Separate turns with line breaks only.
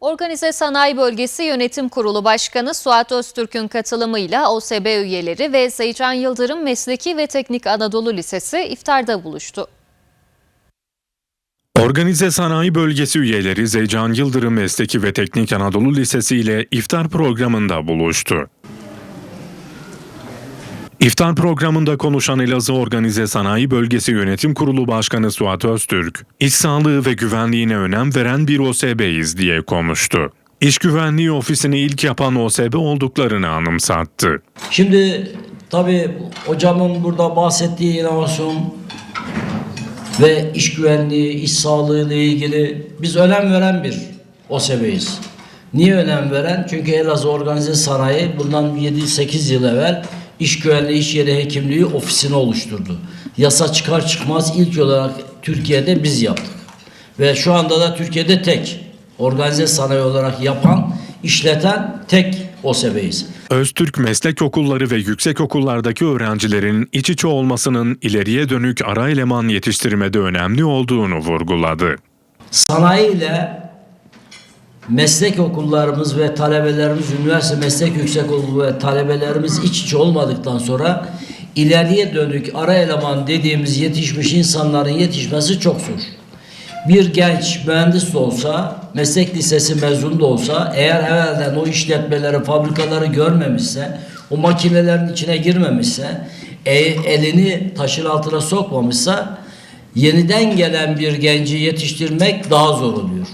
Organize Sanayi Bölgesi Yönetim Kurulu Başkanı Suat Öztürk'ün katılımıyla OSB üyeleri ve Zeycan Yıldırım Mesleki ve Teknik Anadolu Lisesi iftarda buluştu.
Organize Sanayi Bölgesi üyeleri Zeycan Yıldırım Mesleki ve Teknik Anadolu Lisesi ile iftar programında buluştu. İftar programında konuşan Elazığ Organize Sanayi Bölgesi Yönetim Kurulu Başkanı Suat Öztürk, iş sağlığı ve güvenliğine önem veren bir OSB'yiz diye konuştu. İş Güvenliği Ofisi'ni ilk yapan OSB olduklarını anımsattı.
Şimdi tabii hocamın burada bahsettiği inovasyon ve iş güvenliği, iş sağlığı ile ilgili biz önem veren bir OSB'yiz. Niye önem veren? Çünkü Elazığ Organize Sanayi bundan 7-8 yıl evvel iş güvenliği, iş yeri hekimliği ofisini oluşturdu. Yasa çıkar çıkmaz ilk olarak Türkiye'de biz yaptık. Ve şu anda da Türkiye'de tek organize sanayi olarak yapan, işleten tek OSB'yiz.
Öztürk meslek okulları ve yüksek okullardaki öğrencilerin iç içe olmasının ileriye dönük ara eleman yetiştirmede önemli olduğunu vurguladı.
Sanayi ile meslek okullarımız ve talebelerimiz, üniversite meslek yüksek okulu ve talebelerimiz iç içe olmadıktan sonra ileriye dönük ara eleman dediğimiz yetişmiş insanların yetişmesi çok zor. Bir genç mühendis de olsa, meslek lisesi mezunu da olsa eğer evvelden o işletmeleri, fabrikaları görmemişse, o makinelerin içine girmemişse, e- elini taşın altına sokmamışsa yeniden gelen bir genci yetiştirmek daha zor oluyor.